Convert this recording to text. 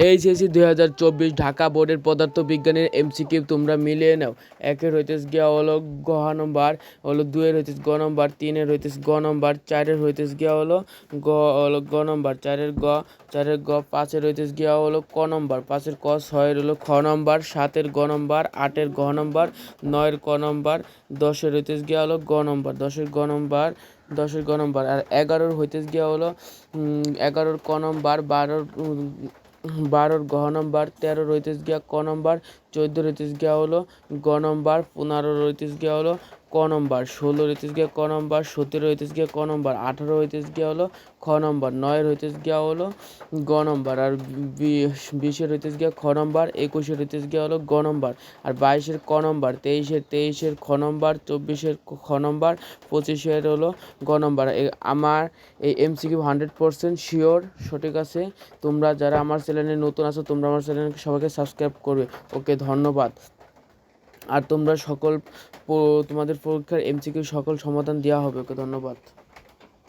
HSC দুই হাজার চব্বিশ ঢাকা বোর্ডের পদার্থ বিজ্ঞানের এমসিকিউ, তোমরা মিলিয়ে নাও। একের হইতেছে গিয়া হলো গ নম্বর, হলো দুয়ের হইতেছে গ নম্বর, তিনের হইতেছে গ নম্বর, চারের হইতেছে গিয়া হলো গ হলো গ নম্বর, চারের গ চারের গ, পাঁচের হইতেছে গিয়া হলো ক নম্বর, পাঁচের ক, ছয়ের হলো খ নম্বর, সাতের গ নম্বর, আটের গ নম্বর, নয়ের ক নম্বর, দশের হইতেছে গিয়া হলো গ নম্বর, দশের গ নম্বর, দশের গ নম্বর, আর এগারোর হইতেছে গিয়া হলো এগারোর ক নম্বর, বারোর বারোর গ নম্বর তেরো রইতেস গিয়া ক নম্বর চোদ্দ রইতেস গিয়া হলো গ নম্বর পনেরো রইতেস গিয়া হলো ক নম্বর? ষোলো রইতেস গিয়া ক নম্বর, সতেরো হইতেস গিয়া ক নম্বর, আঠারো হইতেস গিয়া হলো খ নম্বর নয় হইতেস গিয়া হলো গ নম্বর, আর বিশের হইতেস গিয়া খ নম্বর, একুশের হইতেস গিয়া হলো গ নম্বর, আর বাইশের ক নম্বর, তেইশের তেইশের খ নম্বর, চব্বিশের খ নম্বর, পঁচিশের হলো গ নম্বর। আমার এই এমসিকিউ হান্ড্রেড পার্সেন্ট শিওর, সঠিক আছে। তোমরা যারা আমার চ্যানেলে নতুন আছো, তোমরা আমার চ্যানেলকে সবাইকে সাবস্ক্রাইব করবে। ওকে, ধন্যবাদ। আর তোমরা সকল তোমাদের পরীক্ষার এমসিকিউ সকল সমাধান দেওয়া হবে। ওকে ধন্যবাদ।